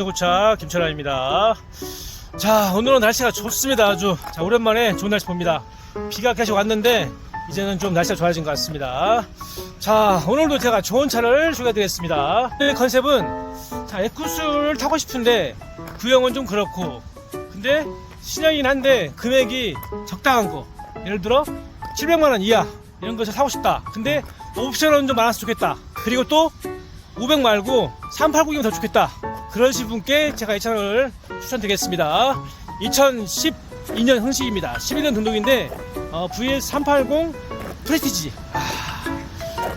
자동차구차 김철아입니다. 자, 오늘은 날씨가 좋습니다. 아주. 자, 오랜만에 좋은 날씨 봅니다. 비가 계속 왔는데, 이제는 좀 날씨가 좋아진 것 같습니다. 자, 오늘도 제가 좋은 차를 소개해드리겠습니다. 오늘 컨셉은, 자, 에쿠스를 타고 싶은데, 구형은 좀 그렇고, 근데, 신형이긴 한데, 금액이 적당한 거. 예를 들어, 700만원 이하, 이런 것을 사고 싶다. 근데, 옵션은 좀 많았으면 좋겠다. 그리고 또, 500 말고 389이면 더 좋겠다. 그러신 분께 제가 이 차를 추천드리겠습니다. 2012년 형식입니다. 11년 등록인데 어, VS380 프레스티지. 아,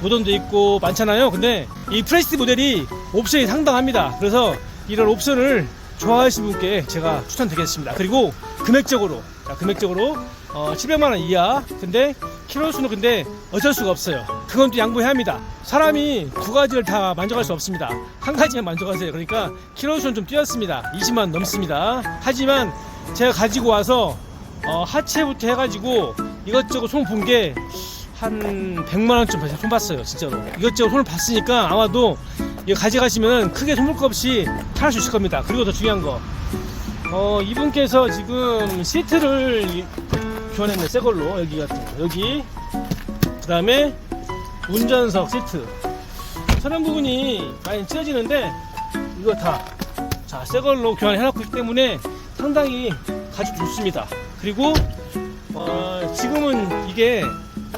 모던도 있고 많잖아요. 근데 이 프레스티 모델이 옵션이 상당합니다. 그래서 이런 옵션을 좋아하시는 분께 제가 추천드리겠습니다. 그리고 금액적으로 자, 금액적으로 어, 700만 원 이하. 근데 키로수는 근데 어쩔 수가 없어야 그건 또 양보해야 합니다. 사람이 두 가지를 다 만족할 수 없습니다. 한 가지만 만족하세요. 그러니까 키로수는 좀 뛰었습니다. 20만 넘습니다. 하지만 제가 가지고 와서 어, 하체부터 해가지고 이것저것 손 본 게 한 100만 원쯤 손 봤어요. 진짜로. 이것저것 손을 봤으니까 아마도 이거 가져가시면 크게 손볼 거 없이 탈 수 있을 겁니다. 그리고 더 중요한 거. 어, 이분께서 지금 시트를 이- 교환했네, 새 걸로. 여기 같은 거. 여기. 그 다음에 운전석 시트. 저런 부분이 많이 찢어지는데, 이거 다, 자, 새 걸로 교환해놨기 때문에 상당히 가죽 좋습니다. 그리고, 어, 지금은 이게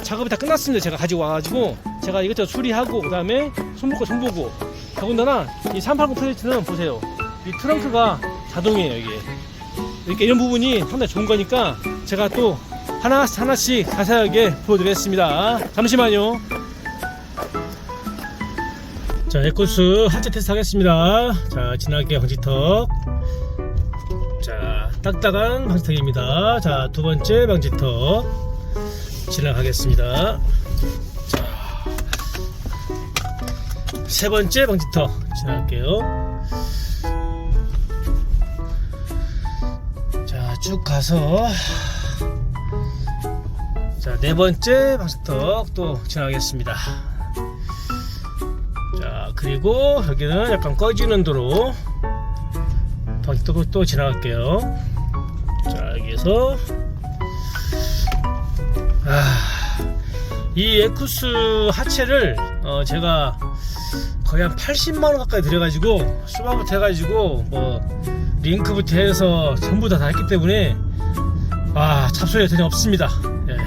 작업이 다 끝났습니다. 제가 가지고 와가지고, 제가 이것저것 수리하고, 그 다음에 손보고 손보고. 더군다나, 이380 플레이트는 보세요. 이 트렁크가 자동이에요, 이게. 이렇게 이런 부분이 상당히 좋은 거니까 제가 또 하나씩 하나씩 자세하게 보여드리겠습니다. 잠시만요. 자, 에코스 하체 테스트 하겠습니다. 자, 진하게 방지턱. 자, 딱딱한 방지턱입니다. 자, 두 번째 방지턱. 지나가겠습니다. 자, 세 번째 방지턱 지나갈게요. 쭉 가서 자, 네 번째 방지턱 또 지나가겠습니다. 자, 그리고 여기는 약간 꺼지는 도로 방지턱을 또 지나갈게요. 자, 여기에서 아, 이 에쿠스 하체를 어, 제가 거의 한 80만원 가까이 들여가지고 수박부터 해가지고 뭐 링크부터 해서 전부 다 다 했기 때문에 아 잡소리가 전혀 없습니다. 예.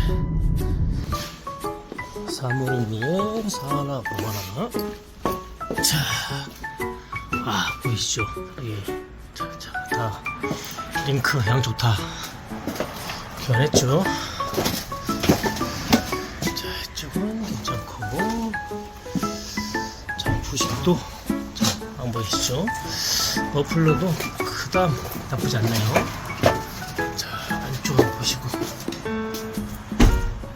사나 자, 아 보이시죠? 예. 자, 자, 다 링크 양쪽 다. 교환했죠? 자 이쪽은 괜찮고. 자 부식도. 자, 안 보이시죠. 머플러도 그다음 나쁘지 않네요. 자 안쪽을 보시고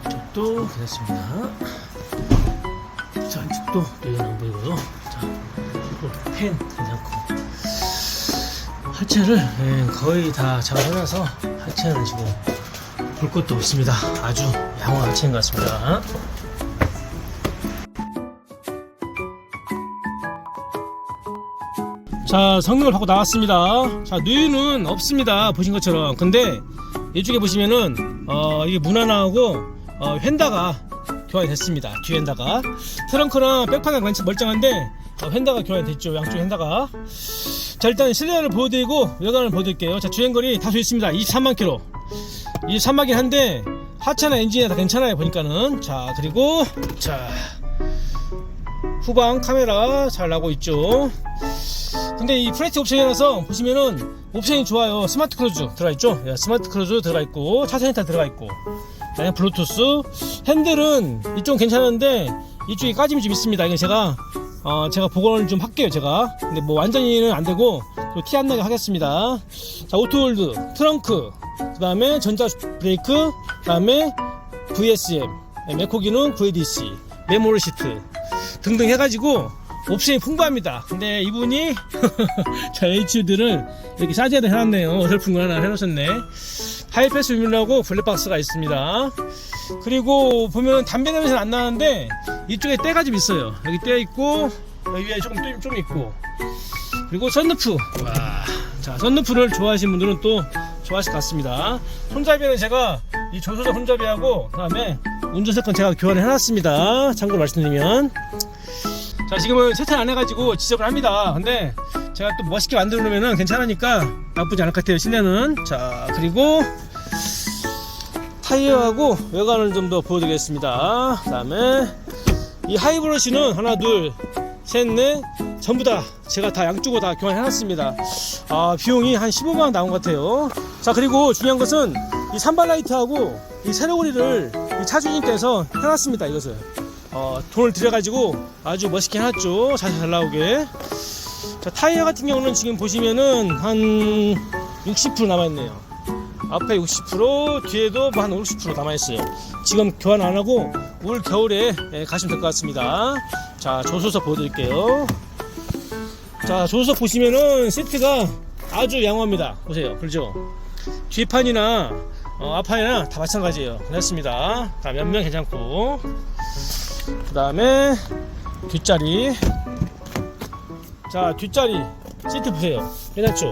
이쪽도 괜찮습니다. 자 안쪽도 여기는 안 보이고요. 자 그리고 펜 괜찮고 하체를 예, 거의 다 작업해놔서 하체는 지금 볼 것도 없습니다. 아주 양호한 하체인 것 같습니다. 자 성능을 받고 나왔습니다. 자 누유는 없습니다. 보신 것처럼. 근데 이쪽에 보시면은 어 이게 문하나하고 어 휀다가 교환이 됐습니다. 뒤 휀다가. 트렁크랑 백판은 멀쩡한데 어, 휀다가 교환이 됐죠. 양쪽 휀다가. 자 일단 실내를 보여드리고 외관을 보여드릴게요. 자 주행거리 다소 있습니다. 23만 킬로. 23만이긴 한데 하차나 엔진이 다 괜찮아요 보니까는. 자 그리고 자 후방 카메라 잘 나오고 있죠 근데 이 프레티 옵션이라서 보시면은 옵션이 좋아요. 스마트 크루즈 들어가 있죠. 예, 스마트 크루즈 들어가 있고 차선 힌터 들어가 있고 그다음에 블루투스 핸들은 이쪽 괜찮은데 이쪽이 까짐이 좀 있습니다. 이게 제가 어, 제가 복원을 좀 할게요. 제가 근데 뭐 완전히는 안 되고 티 안 나게 하겠습니다. 자 오토홀드 트렁크 그다음에 전자 브레이크 그다음에 VSM 메코 기능 VDC 메모리 시트 등등 해가지고 옵션이 풍부합니다. 근데 이분이 자 HUD를 이렇게 사진에다 해놨네요. 어설픈 거 하나 해놓으셨네. 하이패스 유밀하고 블랙박스가 있습니다. 그리고 보면 담배 냄새는 안 나는데 이쪽에 때가 좀 있어요. 여기 때 있고 여기 위에 조금 좀, 좀 있고 그리고 썬루프. 와. 자, 썬루프를 좋아하시는 분들은 또 좋아하실 것 같습니다. 손잡이는 제가 이 조수석 손잡이하고 그 다음에 운전석은 제가 교환을 해놨습니다. 참고로 말씀드리면. 자, 지금은 세차 안 해가지고 지적을 합니다. 근데 제가 또 멋있게 만들어 놓으면 괜찮으니까 나쁘지 않을 것 같아요, 실내는. 자, 그리고 타이어하고 외관을 좀 더 보여드리겠습니다. 그 다음에 이 하이브러시는 하나, 둘, 셋, 넷 전부 다 제가 다 양쪽으로 다 교환해놨습니다. 아, 비용이 한 15만원 나온 것 같아요. 자, 그리고 중요한 것은 이 산발라이트하고 이 세로고리를 이 차주님께서 해놨습니다. 이것을. 어, 돈을 들여가지고 아주 멋있게 해놨죠. 자세 잘 나오게. 자, 타이어 같은 경우는 지금 보시면은 한 60% 남아있네요. 앞에 60% 뒤에도 뭐 한 50% 남아있어요. 지금 교환 안 하고 올 겨울에 예, 가시면 될 것 같습니다. 자, 조수석 보여드릴게요. 자, 조수석 보시면은 시트가 아주 양호합니다. 보세요. 그렇죠? 뒷판이나 어, 앞판이나 다 마찬가지예요. 괜찮습니다. 다 몇면 괜찮고. 그 다음에 뒷자리. 자, 뒷자리 시트 보세요. 괜찮죠?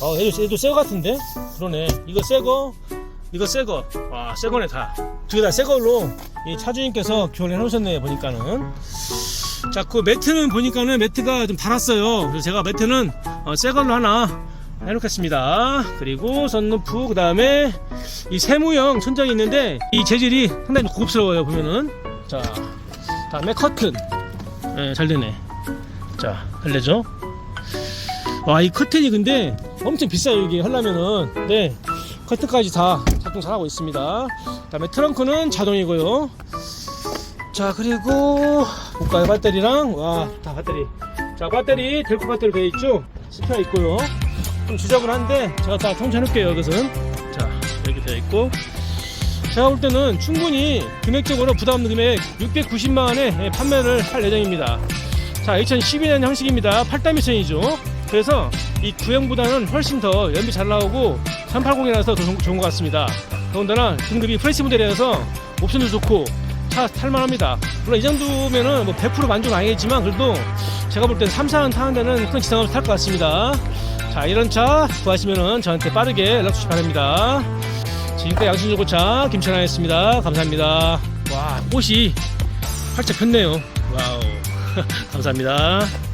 어, 얘도, 얘도 새거 같은데? 그러네. 이거 새거, 이거 새거. 와, 새거네, 다. 두 개 다 새걸로 이 차주님께서 교환을 해놓으셨네요, 보니까는. 자, 그 매트는 보니까는 매트가 좀 달았어요. 그래서 제가 매트는 어, 새걸로 하나 해놓겠습니다. 그리고 선루프, 그 다음에 이 세무형 천장이 있는데 이 재질이 상당히 고급스러워요, 보면은. 자, 다음에 커튼. 예, 잘 되네. 자, 잘 되죠? 와, 이 커튼이 근데 엄청 비싸요, 이게 하려면은. 네, 커튼까지 다 작동 잘하고 있습니다. 다음에 트렁크는 자동이고요. 자, 그리고 볼까요? 배터리랑, 와, 다 배터리. 자, 배터리, 델코 배터리 되어 있죠? 스페어 있고요. 좀 지저분한데, 제가 다 통째해놓을게요, 이것은. 자, 이렇게 되어 있고. 제가 볼 때는 충분히 금액적으로 부담 금액 690만 원에 판매를 할 예정입니다. 자, 2012년 형식입니다. 8단 미션이죠. 그래서 이 구형보다는 훨씬 더 연비 잘 나오고 380이라서 더 좋은, 것 같습니다. 더군다나 등급이 프레시 모델이라서 옵션도 좋고 차 탈만합니다. 물론 이 정도면은 뭐 100% 만족은 아니겠지만 그래도 제가 볼때 3, 4년 타는 데는 큰 지장 없이 탈 것 같습니다. 자, 이런 차 구하시면은 저한테 빠르게 연락 주시기 바랍니다. 지금까지 양순중고차 김천아였습니다. 감사합니다. 와, 꽃이 활짝 폈네요. 와우. 감사합니다.